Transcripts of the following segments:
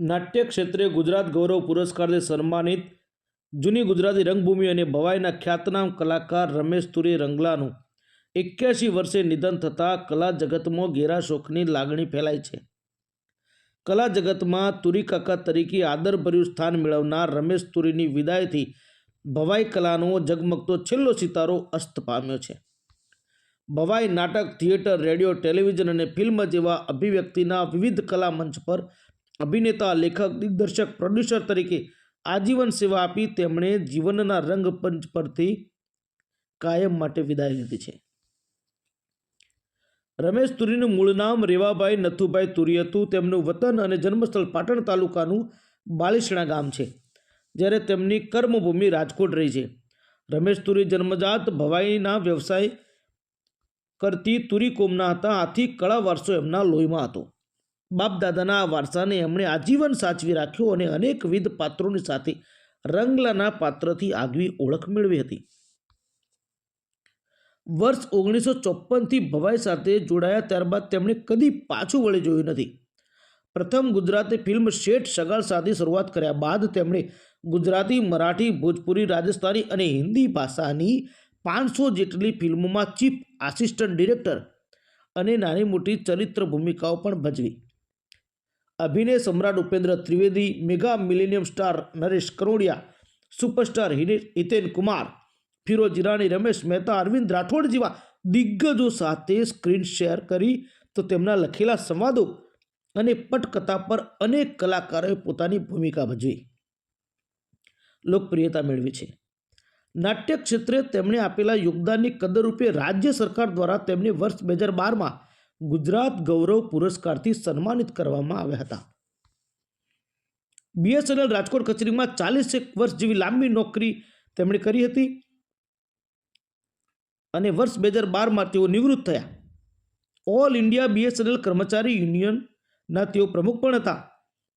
નાટ્ય ક્ષેત્રે ગુજરાત ગૌરવ પુરસ્કારથી સન્માનિત જૂની ગુજરાતી રંગભૂમિ અને ભવાઈના ખ્યાતનામ કલાકાર રમેશ તુરી રંગલાનું એક્યાસી વર્ષે નિધન થતાં કલા જગતમાં ઘેરા શોકની લાગણી ફેલાઈ છે. કલા જગતમાં તુરી કાકા તરીકે આદરભર્યું સ્થાન મેળવનાર રમેશ તુરીની વિદાયથી ભવાઈ કલાનો ઝગમગતો છેલ્લો સિતારો અસ્ત પામ્યો છે. ભવાઈ નાટક, થિયેટર, રેડિયો, ટેલિવિઝન અને ફિલ્મ જેવા અભિવ્યક્તિના વિવિધ કલા મંચ પર અભિનેતા, લેખક, દિગ્દર્શક પ્રોડ્યુસર તરીકે આજીવન સેવા આપી તેમણે જીવનના રંગપંચ પરથી કાયમ માટે વિદાય લીધી છે. રમેશ તુરીનું મૂળ નામ રેવાભાઈ નથુભાઈ તુરી હતું. તેમનું વતન અને જન્મસ્થળ પાટણ તાલુકાનું બાલિશણા ગામ છે, જ્યારે તેમની કર્મભૂમિ રાજકોટ રહી છે. રમેશ તુરી જન્મજાત ભવાઈના વ્યવસાય કરતી તુરી કોમના હતા. આથી કળા વારસો એમના લોહીમાં હતો. બાપ દાદાના આ વારસાને એમણે આજીવન સાચવી રાખ્યો અને અનેકવિધ પાત્રોની સાથે રંગલાના પાત્રથી આગવી ઓળખ મેળવી હતી. વર્ષ ઓગણીસો ચોપ્પનથી ભવાઈ સાથે જોડાયા ત્યારબાદ તેમણે કદી પાછું વળી જોયું નથી. પ્રથમ ગુજરાતી ફિલ્મ શેઠ સગાળ સાથે શરૂઆત કર્યા બાદ તેમણે ગુજરાતી, મરાઠી, ભોજપુરી, રાજસ્થાની અને હિન્દી ભાષાની પાંચસો જેટલી ફિલ્મોમાં ચીફ આસિસ્ટન્ટ ડિરેક્ટર અને નાની મોટી ચરિત્ર ભૂમિકાઓ પણ ભજવી. અભિનય સમ્રાટ Upendra Trivedi, mega millennium star Naresh Kanodia, superstar Hiten Kumar, Firoz Irani, Ramesh Mehta, Arvind Rathod જેવા દિગ્ગજો સાથે સ્ક્રીન શેર કરી તો તેમના લખેલા સંવાદો અને પટકથા પર અનેક કલાકારોએ પોતાની ભૂમિકા ભજવી. લોકપ્રિયતા મેળવી છે. નાટ્ય ક્ષેત્રે તેમણે આપેલા યોગદાનની કદરરૂપે રાજ્ય સરકાર દ્વારા તેમને વર્ષ બે હજાર બારમાં ગુજરાત ગૌરવ પુરસ્કારથી સન્માનિત કરવામાં આવ્યા હતા. બીએસએનએલ રાજકોટ કચેરીમાં ચાલીસેક વર્ષ જેવી લાંબી નોકરી તેમણે કરી હતી અને વર્ષ બે હજાર બારમાં તેઓ નિવૃત્ત થયા. ઓલ ઇન્ડિયા બીએસએનએલ કર્મચારી યુનિયનના તેઓ પ્રમુખ પણ હતા.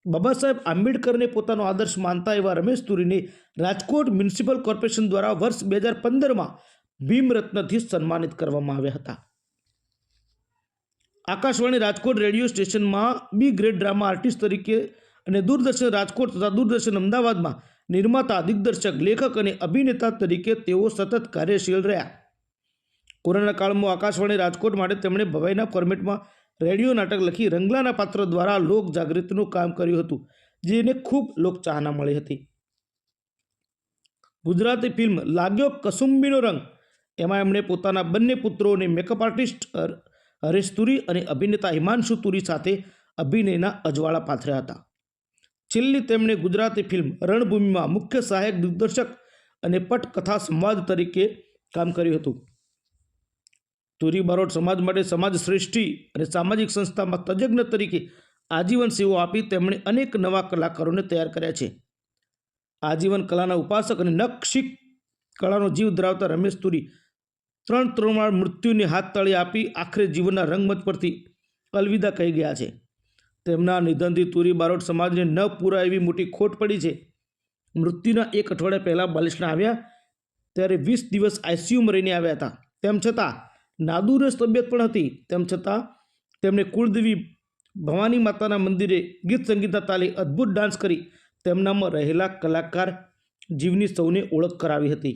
બાબા સાહેબ આંબેડકરને પોતાનો આદર્શ માનતા એવા રમેશ તુરીને રાજકોટ મ્યુનિસિપલ કોર્પોરેશન દ્વારા વર્ષ બે હજાર પંદરમાં ભીમરત્નથી સન્માનિત કરવામાં આવ્યા હતા. આકાશવાણી રાજકોટ રેડિયો સ્ટેશનમાં બી ગ્રેડ ડ્રામા આર્ટિસ્ટ તરીકે અને દૂરદર્શન રાજકોટ તથા દૂરદર્શન અમદાવાદમાં નિર્માતા, દિગ્દર્શક, લેખક અને અભિનેતા તરીકે તેઓ સતત કાર્યશીલ રહ્યા. કોરોના કાળમાં આકાશવાણી રાજકોટ માટે તેમણે ભવાઈના ફોર્મેટમાં રેડિયો નાટક લખી રંગલાના પાત્ર દ્વારા લોક જાગૃતિનું કામ કર્યું હતું, જેને ખૂબ લોકચાહના મળી હતી. ગુજરાતી ફિલ્મ લાગ્યો કસુંબીનો રંગ, એમાં એમણે પોતાના બંને પુત્રોને મેકઅપ આર્ટિસ્ટ હરેશ તુરી અને અભિનેતા હિમાંશુ તુરી સાથે અભિનયના અજવાળા પાથર્યા હતા. છેલ્લી તેમણે ગુજરાતી ફિલ્મ રણભૂમિમાં મુખ્ય સહાયક દિગ્દર્શક અને પટકથા સંવાદ તરીકે કામ કર્યું હતું. તુરી બારોટ સમાજ માટે સમાજ શ્રેષ્ઠી અને સામાજિક સંસ્થામાં તજજ્ઞ તરીકે આજીવન સેવો આપી તેમણે અનેક નવા કલાકારોને તૈયાર કર્યા છે. આજીવન કલાના ઉપાસક અને નક્ષિક કળાનો જીવ ધરાવતા રમેશ તુરી ત્રણ ત્રણ વાર મૃત્યુને હાથ તળે આપી આખરે જીવનના રંગમંચ પરથી અલવિદા કહી ગયા છે, તેમના નિધનથી તુરી બારોટ સમાજને ન પૂરા એવી મોટી ખોટ પડી છે. મૃત્યુના એક અઠવાડિયા પહેલાં બાલિશના આવ્યા, ત્યારે વીસ દિવસ આઈસીયુમાં રહીને આવ્યા હતા. તેમ છતાં નાદુરસ તબિયત પણ હતી. તેમ છતાં તેમણે કુળદેવી ભવાની માતાના મંદિરે ગીત સંગીતના તાલે અદ્ભુત ડાન્સ કરી તેમનામાં રહેલા કલાકાર જીવની સૌને ઓળખ કરાવી હતી.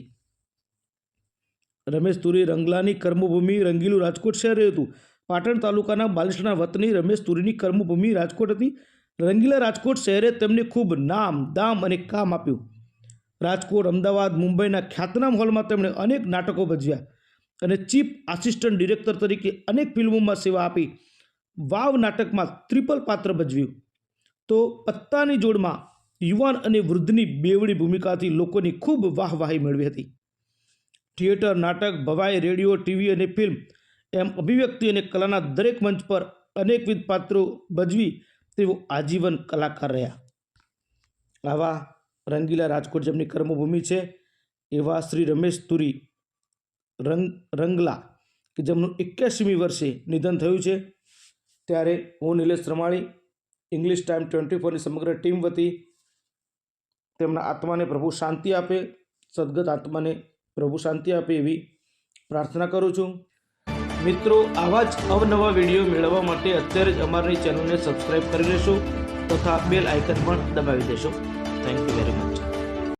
રમેશ તુરી રંગલાની કર્મભૂમિ રંગીલું રાજકોટ શહેર હતું. પાટણ તાલુકાના બાલિશના વતની રમેશ તુરીની કર્મભૂમિ રાજકોટ હતી. રંગીલા રાજકોટ શહેરે તેમને ખૂબ નામ, દામ અને કામ આપ્યું. રાજકોટ, અમદાવાદ, મુંબઈના ખ્યાતનામ હોલમાં તેમણે અનેક નાટકો ભજવ્યા અને ચીફ આસિસ્ટન્ટ ડિરેક્ટર તરીકે અનેક ફિલ્મોમાં સેવા આપી. વાવ નાટકમાં ત્રિપલ પાત્ર ભજવ્યું. તો પત્તાની જોડમાં યુવાન અને વૃદ્ધની બેવડી ભૂમિકાથી લોકોની ખૂબ વાહવાહી મેળવી હતી. થિયેટર, નાટક, ભવાઈ, રેડિયો, ટીવી અને ફિલ્મ એમ અભિવ્યક્તિ અને કલાના દરેક મંચ પર અનેકવિધ પાત્રો ભજવી તેઓ આજીવન કલાકાર રહ્યા. આવા રંગીલા રાજકોટ જેમની કર્મભૂમિ છે, એવા શ્રી રમેશ તુરી રંગ, રંગલા કે જેમનું એક્યાસીમી વર્ષે નિધન થયું છે. ત્યારે હું Nilesh Ramani, English time twenty ફોરની સમગ્ર ટીમ વતી તેમના આત્માને પ્રભુ શાંતિ આપે, સદગત આત્માને પ્રભુ શાંતિ આપે એવી પ્રાર્થના કરું છું. મિત્રો, આવા જ અવનવા વીડિયો મેળવવા માટે અત્યારે જ અમારી ચેનલને સબસ્ક્રાઈબ કરી લેશો તથા બેલ આઇકન પણ દબાવી દેશો. Thank you very much